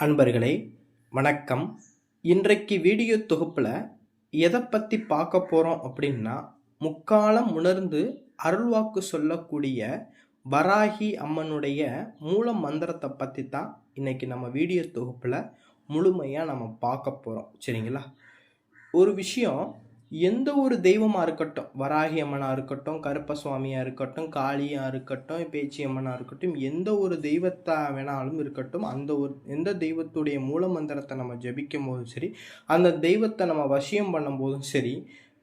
அன்பர்களே வணக்கம். இன்றைக்கு வீடியோ தொகுப்பில் எதை பற்றி பார்க்க போகிறோம் அப்படின்னா முக்காலம் உணர்ந்து அருள்வாக்கு சொல்லக்கூடிய வராகி அம்மனுடைய மூல மந்திரத்தை பற்றி தான் இன்னைக்கு நம்ம வீடியோ தொகுப்பில் முழுமையாக நம்ம பார்க்க போகிறோம் சரிங்களா? ஒரு விஷயம் எந்த ஒரு தெய்வமாக இருக்கட்டும் வராகி அம்மனாக இருக்கட்டும் கருப்பசுவாமியாக இருக்கட்டும் காளியாக இருக்கட்டும் பேச்சி அம்மனாக இருக்கட்டும் எந்த ஒரு தெய்வத்தை வேணாலும் இருக்கட்டும் அந்த ஒரு எந்த தெய்வத்துடைய மூல மந்திரத்தை நம்ம ஜபிக்கும் போதும் சரி அந்த தெய்வத்தை நம்ம வசியம் பண்ணும்போதும் சரி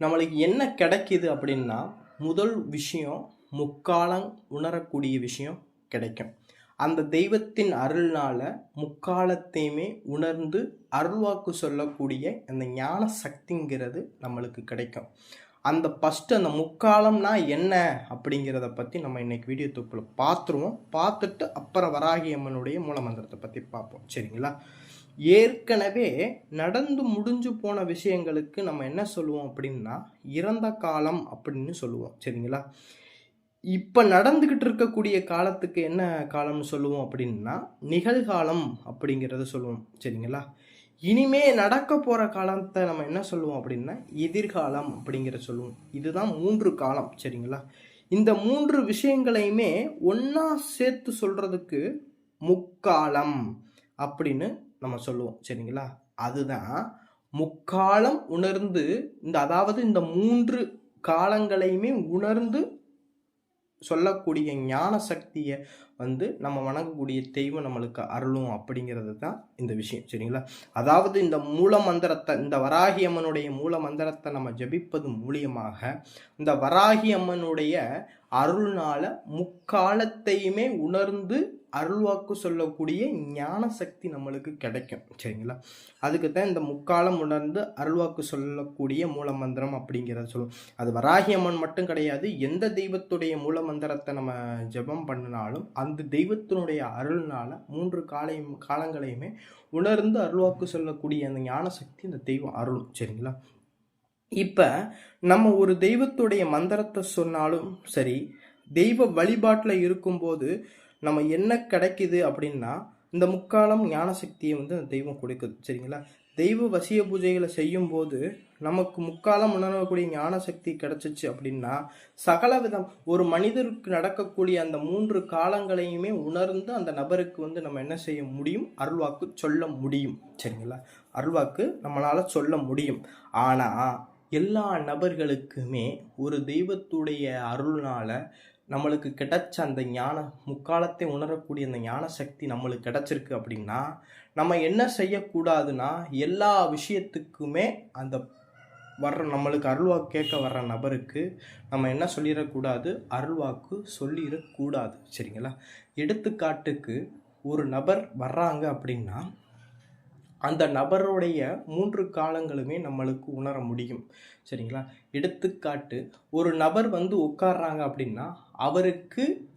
நம்மளுக்கு என்ன கிடைக்கிது அப்படின்னா முதல் விஷயம் முக்காலம் உணரக்கூடிய விஷயம் கிடைக்கும். அந்த தெய்வத்தின் அருள்னால முக்காலத்தையுமே உணர்ந்து அருள்வாக்கு சொல்லக்கூடிய அந்த ஞான சக்திங்கிறது நம்மளுக்கு கிடைக்கும். அந்த ஃபஸ்ட்டு அந்த முக்காலம்னா என்ன அப்படிங்கிறத பற்றி நம்ம இன்னைக்கு வீடியோ தொப்பில் பார்த்துருவோம். பார்த்துட்டு அப்புறம் வராகி அம்மனுடைய மூலமந்திரத்தை பற்றி பார்ப்போம். சரிங்களா? ஏற்கனவே நடந்து முடிஞ்சு போன விஷயங்களுக்கு நம்ம என்ன சொல்லுவோம் அப்படின்னா இறந்த காலம் அப்படின்னு சொல்லுவோம். சரிங்களா? இப்போ நடந்துக்கிட்டு இருக்கக்கூடிய காலத்துக்கு என்ன காலம்னு சொல்லுவோம் அப்படின்னா நிகழ்காலம் அப்படிங்கிறத சொல்லுவோம். சரிங்களா? இனிமே நடக்க போகிற காலத்தை நம்ம என்ன சொல்லுவோம் அப்படின்னா எதிர்காலம் அப்படிங்கிற சொல்லுவோம். இதுதான் மூன்று காலம். சரிங்களா? இந்த மூன்று விஷயங்களையுமே ஒன்றா சேர்த்து சொல்கிறதுக்கு முக்காலம் அப்படின்னு நம்ம சொல்லுவோம். சரிங்களா? அதுதான் முக்காலம் உணர்ந்து இந்த அதாவது இந்த மூன்று காலங்களையுமே உணர்ந்து சொல்லக்கூடிய ஞான சக்தியை வந்து நம்ம வணங்கக்கூடிய தெய்வம் நம்மளுக்கு அருளும் அப்படிங்கிறது தான் இந்த விஷயம் சரிங்களா? அதாவது இந்த மூல மந்திரத்தை இந்த வராகி அம்மனுடைய மூல மந்திரத்தை நம்ம ஜபிப்பது மூலியமாக இந்த வராகி அம்மனுடைய அருள்னால முக்காலத்தையுமே உணர்ந்து அருள்வாக்கு சொல்லக்கூடிய ஞான சக்தி நம்மளுக்கு கிடைக்கும். சரிங்களா? அதுக்கு தான் இந்த முக்காலம் உணர்ந்து அருள்வாக்கு சொல்லக்கூடிய மூல மந்திரம் அப்படிங்கிறத சொல்லுவோம். அது வராகி அம்மன் மட்டும் கிடையாது. எந்த தெய்வத்துடைய மூல மந்திரத்தை நம்ம ஜபம் பண்ணினாலும் அந்த தெய்வத்தினுடைய அருள்னால மூன்று காலையும் காலங்களையுமே உணர்ந்து அருள்வாக்கு சொல்லக்கூடிய அந்த ஞான சக்தி இந்த தெய்வம் அருளும். சரிங்களா? இப்போ நம்ம ஒரு தெய்வத்துடைய மந்திரத்தை சொன்னாலும் சரி தெய்வ வழிபாட்டில் இருக்கும்போது நம்ம என்ன கிடைக்குது அப்படின்னா இந்த முக்காலம் ஞான சக்தியை வந்து அந்த தெய்வம் கொடுக்குது சரிங்களா? தெய்வ வசிய பூஜைகளை செய்யும் போது நமக்கு முக்காலம் உணரக்கூடிய ஞான சக்தி கிடைச்சிச்சு அப்படின்னா சகல விதம் ஒரு மனிதருக்கு நடக்கக்கூடிய அந்த மூன்று காலங்களையுமே உணர்ந்து அந்த நபருக்கு வந்து நம்ம என்ன செய்ய முடியும்? அருள்வாக்கு சொல்ல முடியும் சரிங்களா? அருள்வாக்கு நம்மளால் சொல்ல முடியும். ஆனால் எல்லா நபர்களுக்குமே ஒரு தெய்வத்துடைய அருள்னால நம்மளுக்கு கிடைச்ச அந்த ஞான முக்காலத்தை உணரக்கூடிய அந்த ஞான சக்தி நம்மளுக்கு கிடைச்சிருக்கு அப்படின்னா நம்ம என்ன செய்யக்கூடாதுன்னா எல்லா விஷயத்துக்குமே அந்த வர்ற நம்மளுக்கு அருள்வாக்கு கேட்க வர்ற நபருக்கு நம்ம என்ன சொல்லிடக்கூடாது? அருள்வாக்கு சொல்லிடக்கூடாது. சரிங்களா? எடுத்துக்காட்டுக்கு ஒரு நபர் வர்றாங்க அப்படின்னா அந்த நபருடைய மூன்று காலங்களுமே நம்மளுக்கு உணர முடியும். சரிங்களா? எடுத்துக்காட்டு ஒரு நபர் வந்து உட்கார்றாங்க அப்படின்னா அவருக்கு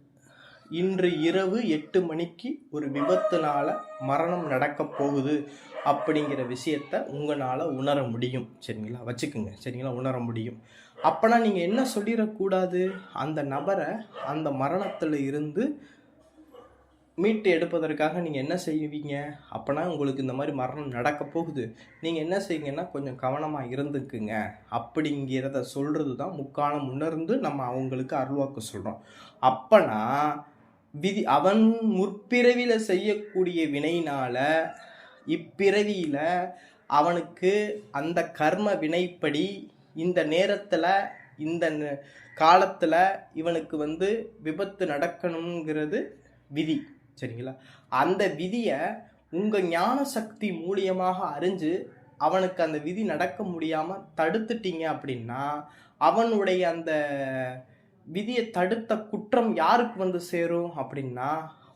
இன்று இரவு எட்டு மணிக்கு ஒரு விபத்துனால மரணம் நடக்க போகுது அப்படிங்கிற விஷயத்த உங்களால் உணர முடியும். சரிங்களா? வச்சுக்கோங்க. சரிங்களா? உணர முடியும். அப்போனா நீங்கள் என்ன சொல்லிடக்கூடாது அந்த நபரை அந்த மரணத்தில் இருந்து மீட்டு எடுப்பதற்காக நீங்கள் என்ன செய்வீங்க? அப்போனா உங்களுக்கு இந்த மாதிரி மரணம் நடக்க போகுது. நீங்கள் என்ன செய்வீங்கன்னா கொஞ்சம் கவனமாக இருந்துக்குங்க. அப்படிங்கிறத சொல்கிறது தான் முக்காலம் உணர்ந்து நம்ம அவங்களுக்கு அருள்வாக்கு சொல்கிறோம் அப்போனா விதி அவன் முற்பிறவியில் செய்யக்கூடிய வினையினால் இப்பிறவியில் அவனுக்கு அந்த கர்ம வினைப்படி இந்த நேரத்தில் இந்த காலத்தில் இவனுக்கு வந்து விபத்து நடக்கணுங்கிறது விதி. சரிங்களா? அந்த விதியை உங்கள் ஞான சக்தி மூலியமாக அறிஞ்சு அவனுக்கு அந்த விதி நடக்க முடியாமல் தடுத்துட்டீங்க அப்படின்னா அவனுடைய அந்த விதியை தடுத்த குற்றம் யாருக்கு வந்து சேரும் அப்படின்னா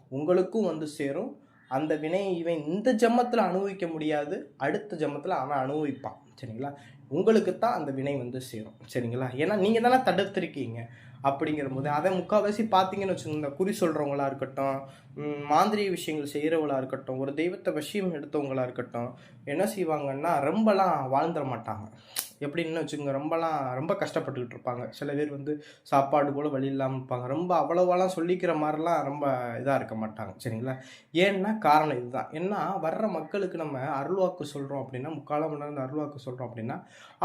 உங்களுக்கும் வந்து சேரும். அந்த வினையை இவன் இந்த ஜம்மத்தில் அனுபவிக்க முடியாது அடுத்த ஜம்மத்தில் அவன் அனுபவிப்பான். சரிங்களா? உங்களுக்கு தான் அந்த வினை வந்து சேரும். சரிங்களா? ஏன்னா நீங்கள் தானே தடுத்திருக்கீங்க. அப்படிங்கிற போது அதை முக்கால்வாசி பார்த்தீங்கன்னு வச்சுக்கோங்க இந்த குறி சொல்கிறவங்களா இருக்கட்டும் மாந்திரிய விஷயங்கள் செய்கிறவங்களா இருக்கட்டும் ஒரு தெய்வத்தை விஷயம் எடுத்தவங்களா இருக்கட்டும் என்ன செய்வாங்கன்னா ரொம்பலாம் வாழ்ந்துட மாட்டாங்க. எப்படின்னு வச்சுக்கோங்க ரொம்பலாம் ரொம்ப கஷ்டப்பட்டுக்கிட்டு இருப்பாங்க. சில பேர் வந்து சாப்பாடு கூட வழி இல்லாமல் இருப்பாங்க. ரொம்ப அவ்வளோவாலாம் சொல்லிக்கிற மாதிரிலாம் ரொம்ப இதாக இருக்க மாட்டாங்க. சரிங்களா? ஏன்னா காரணம் இதுதான். ஏன்னா வர்ற மக்களுக்கு நம்ம அருள்வாக்கு சொல்கிறோம் அப்படின்னா முக்காலம் உணர்ந்து அருள்வாக்கு சொல்கிறோம் அப்படின்னா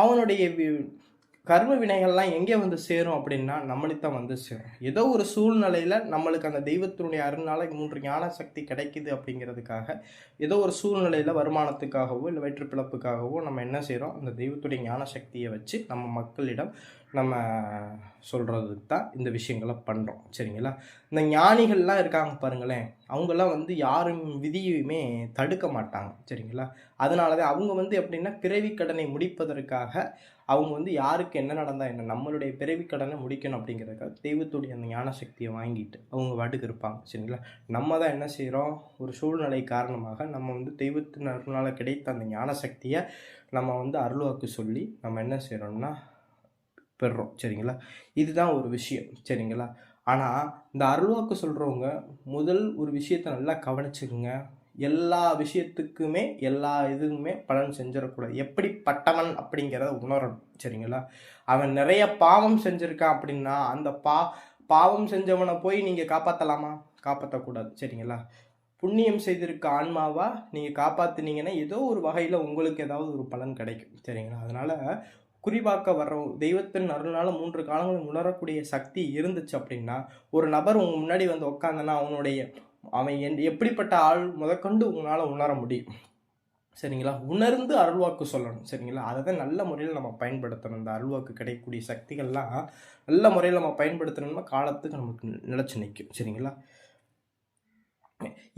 அவனுடைய கர்ம வினைகள்லாம் எங்கே வந்து சேரும் அப்படின்னா நம்மளுக்கு தான் வந்து சேரும். ஏதோ ஒரு சூழ்நிலையில் நம்மளுக்கு அந்த தெய்வத்தினுடைய அருணால் மூன்று ஞான சக்தி கிடைக்குது அப்படிங்கிறதுக்காக ஏதோ ஒரு சூழ்நிலையில் வருமானத்துக்காகவோ இல்லை வயிற்றுப்பிழப்புக்காகவோ நம்ம என்ன செய்கிறோம் அந்த தெய்வத்துடைய ஞான சக்தியை வச்சு நம்ம மக்களிடம் நம்ம சொல்கிறதுக்கு தான் இந்த விஷயங்களை பண்ணுறோம் சரிங்களா? இந்த ஞானிகள்லாம் இருக்காங்க பாருங்களேன். அவங்கெல்லாம் வந்து யாரும் விதியுமே தடுக்க மாட்டாங்க. சரிங்களா? அதனால தான் அவங்க வந்து எப்படின்னா பிறவி கடனை முடிப்பதற்காக அவங்க வந்து யாருக்கு என்ன நடந்தா என்ன? நம்மளுடைய பிறவி கடனை முடிக்கணும் அப்படிங்கிறதுக்காக தெய்வத்துடைய அந்த ஞான சக்தியை வாங்கிட்டு அவங்க வாட்டுக்கு இருப்பாங்க. சரிங்களா? நம்ம தான் என்ன செய்கிறோம் ஒரு சூழ்நிலை காரணமாக நம்ம வந்து தெய்வத்தின் அருளால் கிடைத்த அந்த ஞான சக்தியை நம்ம வந்து அருள்வாக்கு சொல்லி நம்ம என்ன செய்கிறோம்னா பெறுறோம். சரிங்களா? இதுதான் ஒரு விஷயம். சரிங்களா? ஆனால் இந்த அருள்வாக்கு சொல்கிறவங்க முதல் ஒரு விஷயத்தை நல்லா கவனிச்சுக்கோங்க. எல்லா விஷயத்துக்குமே எல்லா இதுவுமே பலன் செஞ்சிடக்கூடாது. எப்படி பட்டவன் அப்படிங்கிறத உணரணும் சரிங்களா? அவன் நிறைய பாவம் செஞ்சுருக்கான் அப்படின்னா அந்த பா பாவம் செஞ்சவனை போய் நீங்கள் காப்பாற்றலாமா காப்பாற்றக்கூடாது சரிங்களா? புண்ணியம் செய்திருக்க ஆன்மாவா நீங்கள் காப்பாற்றுனீங்கன்னா ஏதோ ஒரு வகையில் உங்களுக்கு ஏதாவது ஒரு பலன் கிடைக்கும் சரிங்களா? அதனால் குறிவாக்க வர்ற தெய்வத்தின் அருளால மூன்று காலங்களும் உணரக்கூடிய சக்தி இருந்துச்சு அப்படின்னா ஒரு நபர் உங்கள் முன்னாடி வந்து உட்காந்தனா அவனுடைய அவன் என் எப்படிப்பட்ட ஆள் முதற்கொண்டு உங்களால் உணர முடியும். சரிங்களா? உணர்ந்து அருள்வாக்கு சொல்லணும். சரிங்களா? அதை தான் நல்ல முறையில் நம்ம பயன்படுத்தணும். இந்த அருள்வாக்கு கிடைக்கக்கூடிய சக்திகள்லாம் நல்ல முறையில் நம்ம பயன்படுத்தணும்னா காலத்துக்கு நமக்கு நிலச்சி நிற்கும் சரிங்களா?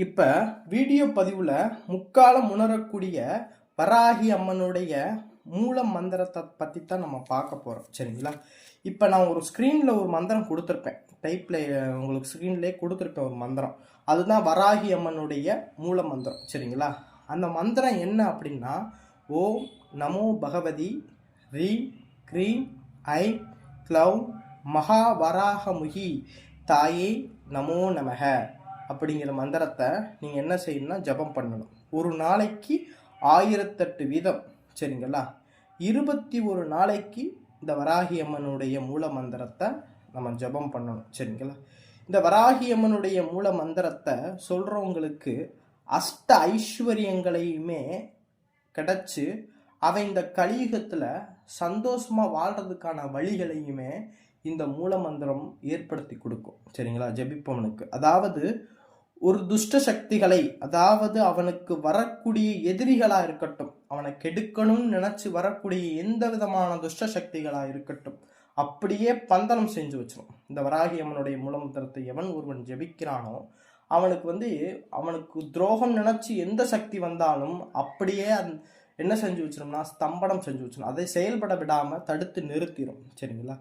இப்போ வீடியோ பதிவில் முக்காலம் உணரக்கூடிய வராகி அம்மனுடைய மூல மந்திரத்தை பற்றி தான் நம்ம பார்க்க போகிறோம் சரிங்களா? இப்போ நான் ஒரு ஸ்க்ரீனில் ஒரு மந்திரம் கொடுத்துருப்பேன். டைப்பில் உங்களுக்கு ஸ்க்ரீன்லேயே கொடுத்துருப்பேன் ஒரு மந்திரம். அதுதான் வராகி அம்மனுடைய மூல மந்திரம். சரிங்களா? அந்த மந்திரம் என்ன அப்படின்னா ஓம் நமோ பகவதி ரீ க்ரீம் ஐ க்ளவ் மகா வராகமுகி தாயே நமோ நமக. அப்படிங்கிற மந்திரத்தை நீங்கள் என்ன செய்யணும்னா ஜபம் பண்ணணும். ஒரு நாளைக்கு ஆயிரத்தெட்டு வீதம். சரிங்களா? இருபத்தி ஒரு நாளைக்கு இந்த வராகி அம்மனுடைய மூல மந்திரத்தை நம்ம ஜபம் பண்ணணும். சரிங்களா? இந்த வராகியம்மனுடைய மூல மந்திரத்தை சொல்கிறவங்களுக்கு அஷ்ட ஐஸ்வர்யங்களையுமே கிடச்சி அவன் இந்த கலியுகத்தில் சந்தோஷமாக வாழ்கிறதுக்கான வழிகளையுமே இந்த மூல மந்திரம் ஏற்படுத்தி கொடுக்கும். சரிங்களா? ஜெபிப்பவனுக்கு. அதாவது ஒரு துஷ்ட சக்திகளை அதாவது அவனுக்கு வரக்கூடிய எதிரிகளாக இருக்கட்டும் அவனை கெடுக்கணும்னு நினச்சி வரக்கூடிய எந்த விதமான துஷ்ட சக்திகளாக இருக்கட்டும் அப்படியே பந்தனம் செஞ்சு வச்சிடும் இந்த வராகி அம்மனுடைய மூலமந்திரத்தை எவன் ஒருவன் ஜெபிக்கிறானோ அவனுக்கு வந்து அவனுக்கு துரோகம் நினச்சி எந்த சக்தி வந்தாலும் அப்படியே அந் என்ன செஞ்சு வச்சிடும்னா ஸ்தம்பனம் செஞ்சு வச்சிடும் அதை செயல்பட விடாமல் தடுத்து நிறுத்திடும் சரிங்களா?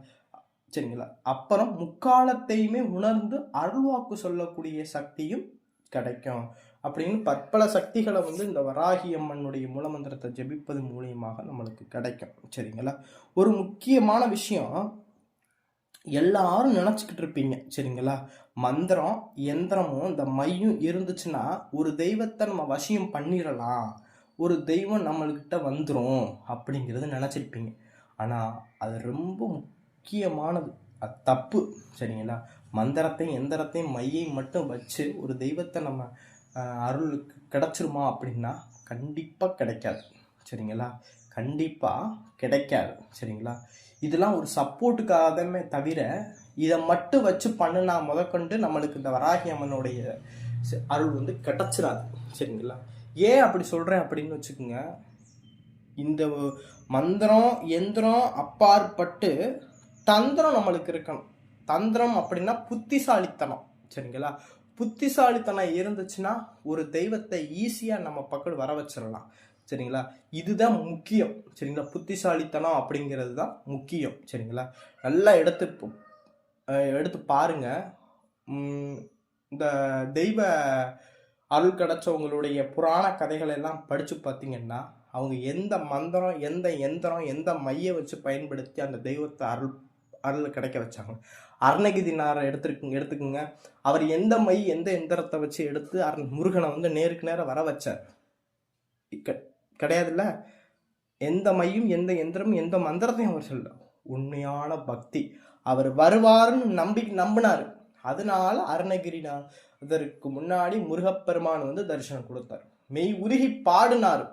சரிங்களா? அப்புறம் முக்காலத்தையுமே உணர்ந்து அருள்வாக்கு சொல்லக்கூடிய சக்தியும் கிடைக்கும். அப்படின்னு பற்பல சக்திகளை வந்து இந்த வராகி அம்மனுடைய மூலமந்திரத்தை ஜெபிப்பது மூலியமாக நம்மளுக்கு கிடைக்கும். சரிங்களா? ஒரு முக்கியமான விஷயம் எல்லாரும் நினச்சிக்கிட்டு இருப்பீங்க. சரிங்களா? மந்திரம் எந்திரமும் இந்த மையும் இருந்துச்சுன்னா ஒரு தெய்வத்தை நம்ம வசியம் பண்ணிடலாம். ஒரு தெய்வம் நம்மள்கிட்ட வந்துடும் அப்படிங்கிறது நினச்சிருப்பீங்க. ஆனால் அது ரொம்ப முக்கியமானது. அது தப்பு. சரிங்களா? மந்திரத்தையும் எந்திரத்தையும் மையையும் மட்டும் வச்சு ஒரு தெய்வத்தை நம்ம அருளுக்கு கிடச்சிருமா அப்படின்னா கண்டிப்பாக கிடைக்காது. சரிங்களா? கண்டிப்பாக கிடைக்காது. சரிங்களா? இதெல்லாம் ஒரு சப்போர்ட்டுக்காகவே தவிர இதை மட்டும் வச்சு பண்ணுனா முதற்கொண்டு நம்மளுக்கு இந்த வராகி அம்மனுடைய அருள் வந்து கிடச்சிடாது சரிங்களா? ஏன் அப்படி சொல்கிறேன் அப்படின்னு வச்சுக்கோங்க. இந்த மந்திரம் எந்திரம் அப்பாற்பட்டு தந்திரம் நம்மளுக்கு இருக்கணும். தந்திரம் அப்படின்னா புத்திசாலித்தனம். சரிங்களா? புத்திசாலித்தனம் இருந்துச்சுன்னா ஒரு தெய்வத்தை ஈஸியாக நம்ம பக்கம் வர வச்சிடலாம். சரிங்களா? இதுதான் முக்கியம். சரிங்களா? புத்திசாலித்தனம் அப்படிங்கிறது தான் முக்கியம். சரிங்களா? நல்லா எடுத்து எடுத்து பாருங்க. இந்த தெய்வ அருள் கிடச்சவங்களுடைய புராண கதைகள் எல்லாம் படித்து பார்த்தீங்கன்னா அவங்க எந்த மந்திரம் எந்த எந்திரம் எந்த மைய வச்சு பயன்படுத்தி அந்த தெய்வத்தை அருள் அருள் கிடைக்க வச்சாங்க. அருணகிரினாரை எடுத்துருக்குங்க எடுத்துக்கோங்க. அவர் எந்த மை எந்த எந்திரத்தை வச்சு எடுத்து அருண் முருகனை வந்து நேருக்கு நேரம் வர வச்சார். கிடையாதுல்ல? எந்த மையும் எந்த எந்திரமும் எந்த மந்திரத்தையும் அவர் சொல்ல உண்மையான பக்தி. அவர் வருவாருன்னு நம்பி நம்பினார். அதனால அருணகிரினார் அதற்கு முன்னாடி முருகப்பெருமான் வந்து தரிசனம் கொடுத்தார். மெய் உருகி பாடினார்.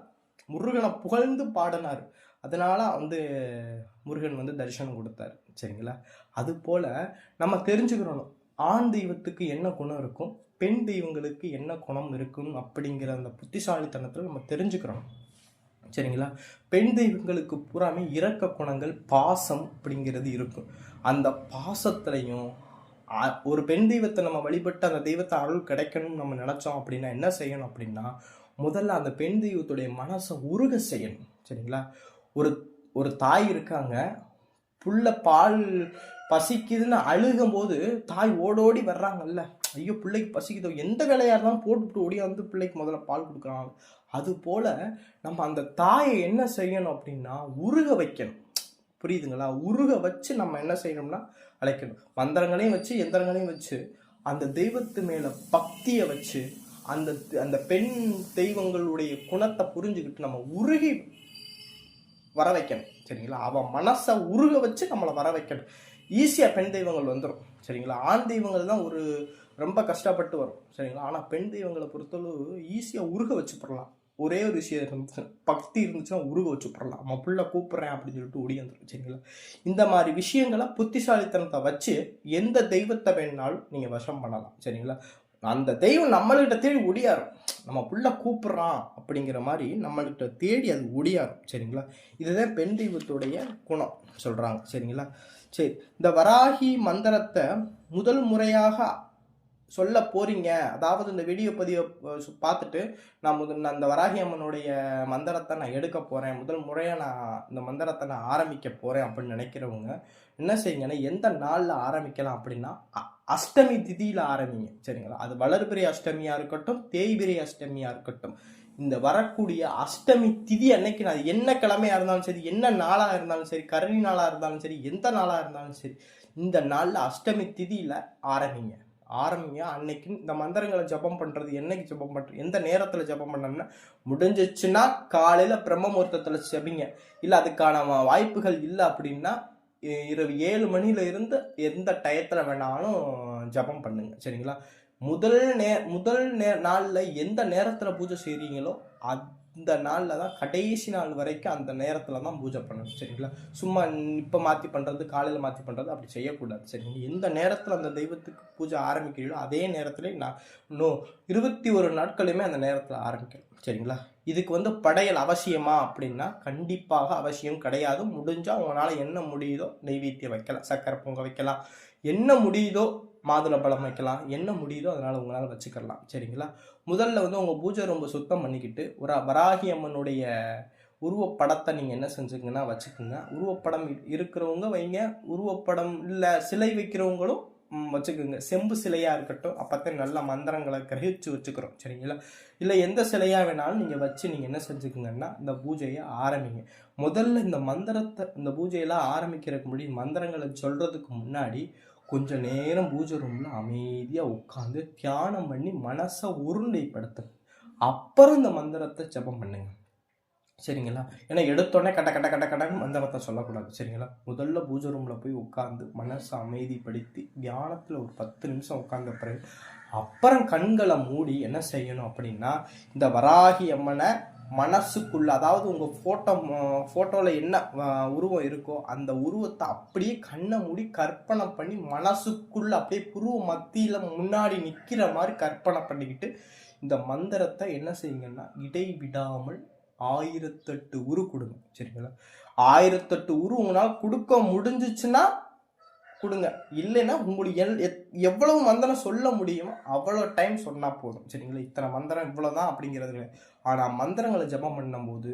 முருகனை புகழ்ந்து பாடினார். அதனால் வந்து முருகன் வந்து தரிசனம் கொடுத்தாரு. சரிங்களா? அதுபோல் நம்ம தெரிஞ்சுக்கிறணும் ஆண் தெய்வத்துக்கு என்ன குணம் இருக்கும்? பெண் தெய்வங்களுக்கு என்ன குணம் இருக்கும்? அப்படிங்கிற அந்த புத்திசாலித்தனத்தில் நம்ம தெரிஞ்சுக்கிறோம் சரிங்களா? பெண் தெய்வங்களுக்கு பூராமே இறக்க குணங்கள் பாசம் அப்படிங்கிறது இருக்கும். அந்த பாசத்துலையும் ஒரு பெண் தெய்வத்தை நம்ம வழிபட்டு அந்த தெய்வத்தை அருள் கிடைக்கணும்னு நம்ம நினச்சோம் அப்படின்னா என்ன செய்யணும் அப்படின்னா முதல்ல அந்த பெண் தெய்வத்துடைய மனசை உருக செய்யணும். சரிங்களா? ஒரு ஒரு தாய் இருக்காங்க. புள்ள பால் பசிக்குதுன்னு அழுகும் போது தாய் ஓடோடி வர்றாங்கல்ல. ஐயோ பிள்ளைக்கு பசிக்குதோ? எந்த வேலையாக இருந்தாலும் போட்டுவிட்டு ஓடி வந்து பிள்ளைக்கு முதல்ல பால் கொடுக்குறாங்க. அது போல் நம்ம அந்த தாயை என்ன செய்யணும் அப்படின்னா உருக வைக்கணும். புரியுதுங்களா? உருக வச்சு நம்ம என்ன செய்யணும்னா அழைக்கணும். மந்திரங்களையும் வச்சு எந்திரங்களையும் வச்சு அந்த தெய்வத்து மேலே பக்தியை வச்சு அந்த அந்த பெண் தெய்வங்களுடைய குணத்தை புரிஞ்சுக்கிட்டு நம்ம உருகி வர வைக்கணும் சரிங்களா? அவன் மனசை உருக வச்சு நம்மளை வர வைக்கணும் ஈஸியாக பெண் தெய்வங்கள் வந்துடும் சரிங்களா? ஆண் தெய்வங்கள் தான் ஒரு ரொம்ப கஷ்டப்பட்டு வரும். சரிங்களா? ஆனால் பெண் தெய்வங்களை பொறுத்தளவு ஈஸியாக உருக வச்சு போடலாம். ஒரே ஒரு விஷயம் இருந்துச்சு பக்தி இருந்துச்சுன்னா உருக வச்சு போடலாம். நம்ம பிள்ளை கூப்பிட்றேன் அப்படின்னு சொல்லிட்டு ஒடியாந்துரும் சரிங்களா? இந்த மாதிரி விஷயங்களை புத்திசாலித்தனத்தை வச்சு எந்த தெய்வத்தை வேணுனாலும் நீங்கள் வசம் பண்ணலாம். சரிங்களா? அந்த தெய்வம் நம்மள்கிட்ட தேடி ஒடியாரும். நம்ம புள்ள கூப்பிட்றான் அப்படிங்கிற மாதிரி நம்மள்கிட்ட தேடி அது ஒடியாரும். சரிங்களா? இதுதான் பெண் தெய்வத்துடைய குணம் சொல்கிறாங்க சரிங்களா? சரி இந்த வராகி மந்திரத்தை முதல் முறையாக சொல்ல போகிறீங்க அதாவது இந்த வீடியோ பதிவை பார்த்துட்டு நான் முதல் நான் இந்த வராகி அம்மனுடைய மந்திரத்தை நான் எடுக்க போகிறேன் முதல் முறையாக நான் இந்த மந்திரத்தை நான் ஆரம்பிக்க போகிறேன் அப்படின்னு நினைக்கிறவங்க என்ன செய்யுங்கன்னா எந்த நாளில் ஆரம்பிக்கலாம் அப்படின்னா அ- அஷ்டமி திதியில் ஆரம்பிங்க. சரிங்களா? அது வளர்பிறை அஷ்டமியாக இருக்கட்டும் தேய்பிரை அஷ்டமியாக இருக்கட்டும். இந்த வரக்கூடிய அஷ்டமி திதி அன்னைக்கு நான் என்ன கிழமையாக இருந்தாலும் சரி என்ன நாளாக இருந்தாலும் சரி கருணி நாளாக இருந்தாலும் சரி எந்த நாளாக இருந்தாலும் சரி இந்த நாளில் அஷ்டமி திதியில் ஆரம்பிங்க. ஆரம்பிங்க. அன்னைக்கு இந்த மந்திரங்களை ஜெபம் பண்ணுறது என்னைக்கு ஜெபம் பண்ணுறது எந்த நேரத்தில் ஜெபம் பண்ணணும்னா முடிஞ்சிச்சுன்னா காலையில் பிரம்ம முகூர்த்தத்தில் ஜபிங்க. இல்லை அதுக்கான வாய்ப்புகள் இல்லை அப்படின்னா இரவு ஏழு மணியில இருந்து எந்த டயத்தில் வேணாலும் ஜெபம் பண்ணுங்க. சரிங்களா? முதல் நே முதல் நே நாளில் எந்த நேரத்தில் பூஜை செய்கிறீங்களோ அந்த நாளில் தான் கடைசி நாள் வரைக்கும் அந்த நேரத்தில் தான் பூஜை பண்ணணும். சரிங்களா? சும்மா இப்போ மாற்றி பண்ணுறது காலையில் மாற்றி பண்ணுறது அப்படி செய்யக்கூடாது. சரிங்களா எந்த நேரத்தில் அந்த தெய்வத்துக்கு பூஜை ஆரம்பிக்கிறீங்களோ அதே நேரத்தில் நான் நோ இருபத்தி ஒரு நாட்களுமே அந்த நேரத்தில் ஆரம்பிக்கணும். சரிங்களா? இதுக்கு வந்து படையல் அவசியமா அப்படின்னா கண்டிப்பாக அவசியம் கிடையாது. முடிஞ்சால் உங்களால் என்ன முடியுதோ நெய்வேத்தியம் வைக்கலாம் சக்கரை பொங்க வைக்கலாம். என்ன முடியுதோ மாதுளை பழம் வைக்கலாம். என்ன முடியுதோ அதனால் உங்களால் வச்சுக்கலாம். சரிங்களா? முதல்ல வந்து உங்கள் பூஜை ரொம்ப சுத்தம் பண்ணிக்கிட்டு ஒரு வராகி அம்மனுடைய உருவப்படத்தை நீங்கள் என்ன செஞ்சுங்கன்னா வச்சுக்கோங்க. உருவப்படம் இருக்கிறவங்க வைங்க. உருவப்படம் இல்லை சிலை வைக்கிறவங்களும் வச்சுக்கோங்க. செம்பு சிலையாக இருக்கட்டும் அப்போத்தான் நல்ல மந்திரங்களை கிரகிச்சு வச்சுக்கிறோம். சரிங்களா? இல்லை எந்த சிலையாக வேணாலும் நீங்கள் வச்சு நீங்கள் என்ன செஞ்சுக்கோங்கன்னா இந்த பூஜையை ஆரம்பிங்க. முதல்ல இந்த மந்திரத்தை இந்த பூஜையெல்லாம் ஆரம்பிக்கிறதுக்கு முன்னாடி மந்திரங்களை சொல்கிறதுக்கு முன்னாடி கொஞ்ச நேரம் பூஜை ரூமில் அமைதியாக உட்காந்து தியானம் பண்ணி மனசை உருண்டைப்படுத்து அப்புறம் இந்த மந்திரத்தை ஜெபம் பண்ணுங்க. சரிங்களா? ஏன்னா எடுத்தோடனே கட்ட கட்ட கட்ட கட்டன்னு மந்திரத்தை சொல்லக்கூடாது. சரிங்களா? முதல்ல பூஜை ரூமில் போய் உட்காந்து மனசை அமைதிப்படுத்தி தியானத்தில் ஒரு பத்து நிமிஷம் உட்கார்ந்த பிறகு அப்புறம் கண்களை மூடி என்ன செய்யணும் அப்படின்னா இந்த வராகி அம்மனை மனசுக்குள்ள அதாவது உங்கள் ஃபோட்டோ ஃபோட்டோவில் என்ன உருவம் இருக்கோ அந்த உருவத்தை அப்படியே கண்ணை மூடி கற்பனை பண்ணி மனசுக்குள்ள அப்படியே புருவ மத்தியில் முன்னாடி நிற்கிற மாதிரி கற்பனை பண்ணிக்கிட்டு இந்த மந்திரத்தை என்ன செய்யுங்கன்னா இடைவிடாமல் ஆயிரத்தெட்டு உரு கொடுங்க. சரிங்களா? ஆயிரத்தெட்டு உரு உங்களால் கொடுக்க முடிஞ்சிச்சுன்னா கொடுங்க. இல்லைன்னா உங்களுக்கு எல் எவ்வளவு மந்திரம் சொல்ல முடியுமோ அவ்வளோ டைம் சொன்னால் போதும். சரிங்களா? இத்தனை மந்திரம் இவ்வளோ தான் அப்படிங்கிறது ஆனால் மந்திரங்களை ஜெபம் பண்ணும்போது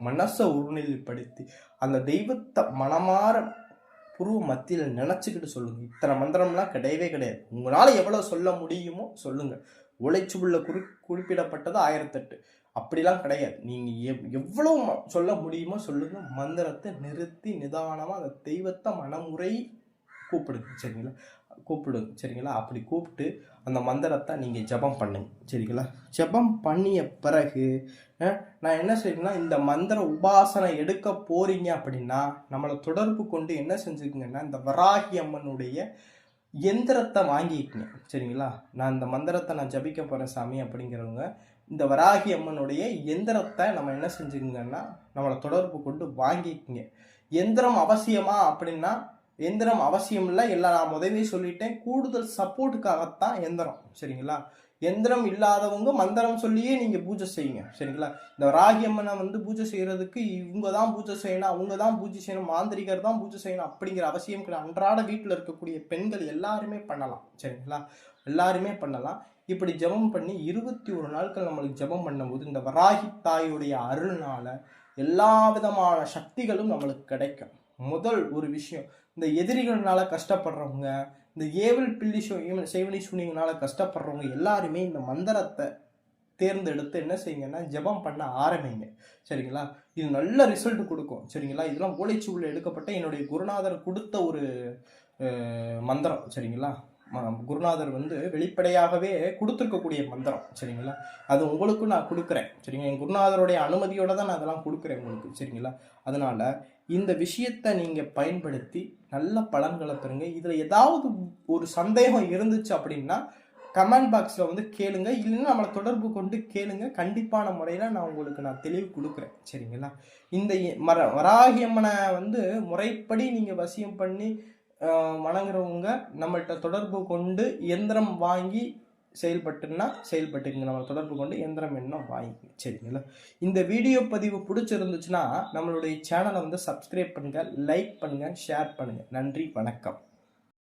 மனசை உருநிலைப்படுத்தி அந்த தெய்வத்தை மனமாற புருவ மத்தியில் நினச்சிக்கிட்டு சொல்லுங்க. இத்தனை மந்திரம்லாம் கிடையவே கிடையாது. உங்களால் எவ்வளோ சொல்ல முடியுமோ சொல்லுங்கள் உழைச்சுள்ள குறி குறிப்பிடப்பட்டது ஆயிரத்தெட்டு. அப்படிலாம் கிடையாது. நீங்கள் எவ் எவ்வளோ ம- சொல்ல முடியுமோ சொல்லுங்கள் மந்திரத்தை நிறுத்தி நிதானமாக அந்த தெய்வத்தை மனமுறை கூப்பிடுங்க சரிங்களா? கூப்பிடுங்க சரிங்களா? அப்படி கூப்பிட்டு அந்த மந்திரத்தை நீங்கள் ஜெபம் பண்ணுங்க சரிங்களா? ஜெபம் பண்ணிய பிறகு நான் என்ன செய்யணும்னா இந்த மந்திர உபாசனை எடுக்க போறீங்க அப்படின்னா நம்மளை தொடர்பு கொண்டு என்ன செஞ்சுக்கோங்கன்னா இந்த வராகி அம்மனுடைய எந்திரத்தை வாங்கிக்கங்க சரிங்களா? நான் இந்த மந்திரத்தை நான் ஜபிக்க போகிறேன் சாமி அப்படிங்கிறவங்க இந்த வராகி அம்மனுடைய எந்திரத்தை நம்ம என்ன செஞ்சுக்கோங்கன்னா நம்மளை தொடர்பு கொண்டு வாங்கிக்கங்க. எந்திரம் அவசியமா அப்படின்னா எந்திரம் அவசியம் இல்லை. இல்லை நான் உதவியை சொல்லிட்டேன். கூடுதல் சப்போர்ட்டுக்காகத்தான் எந்திரம். சரிங்களா? எந்திரம் இல்லாதவங்க மந்திரம் சொல்லியே நீங்கள் பூஜை செய்யுங்க. சரிங்களா? இந்த ராகி அம்மனை வந்து பூஜை செய்கிறதுக்கு இவங்க தான் பூஜை செய்யணும் அவங்க தான் பூஜை செய்யணும் மாந்திரிகர் தான் பூஜை செய்யணும் அப்படிங்கிற அவசியம் கிடையாது. அன்றாட வீட்டில் இருக்கக்கூடிய பெண்கள் எல்லாருமே பண்ணலாம். சரிங்களா? எல்லாருமே பண்ணலாம். இப்படி ஜெபம் பண்ணி இருபத்தி ஒரு நாட்கள் நம்மளுக்கு ஜெபம் பண்ணும்போது இந்த வராகி தாயுடைய அருள்னால எல்லா விதமான சக்திகளும் நம்மளுக்கு கிடைக்கும். முதல் ஒரு விஷயம் இந்த எதிரிகள்னால கஷ்டப்படுறவங்க இந்த ஏவல் பில்லி சு செய்வனி சூனியங்களால கஷ்டப்படுறவங்க எல்லாருமே இந்த மந்திரத்தை தேர்ந்தெடுத்து என்ன செய்யுங்கன்னா ஜெபம் பண்ண ஆரம்பிங்க. சரிங்களா? இது நல்ல ரிசல்ட் கொடுக்கும். சரிங்களா? இதெல்லாம் ஓலைச்சுவடில் எடுக்கப்பட்ட என்னுடைய குருநாதர் கொடுத்த ஒரு மந்திரம். சரிங்களா? குருநாதர் வந்து வெளிப்படையாகவே கொடுத்துருக்கக்கூடிய மந்திரம். சரிங்களா? அது உங்களுக்கும் நான் கொடுக்குறேன். சரிங்களா என் குருநாதருடைய அனுமதியோட தான் நான் அதெல்லாம் கொடுக்குறேன் உங்களுக்கு. சரிங்களா? அதனால இந்த விஷயத்தை நீங்கள் பயன்படுத்தி நல்ல பலன்களை பெறுங்க. இதில் ஏதாவது ஒரு சந்தேகம் இருந்துச்சு அப்படின்னா கமெண்ட் பாக்ஸில் வந்து கேளுங்க. இல்லைன்னா நம்மளை தொடர்பு கொண்டு கேளுங்க. கண்டிப்பான முறையில் நான் உங்களுக்கு நான் தெளிவு கொடுக்குறேன். சரிங்களா? இந்த மர வராகி அம்மனை வந்து முறைப்படி நீங்கள் வசியம் பண்ணி வணங்குறவங்க நம்மள்கிட்ட தொடர்பு கொண்டு எந்திரம் வாங்கி செயல்பட்டுன்னா செயல்பட்டுங்க நம்ம தொடர்பு கொண்டு எந்திரம் என்ன வாங்கிங்க சரிங்களா? இந்த வீடியோ பதிவு பிடிச்சிருந்துச்சுன்னா நம்மளுடைய சேனலை வந்து சப்ஸ்கிரைப் பண்ணுங்கள் லைக் பண்ணுங்கள் ஷேர் பண்ணுங்கள் நன்றி வணக்கம்.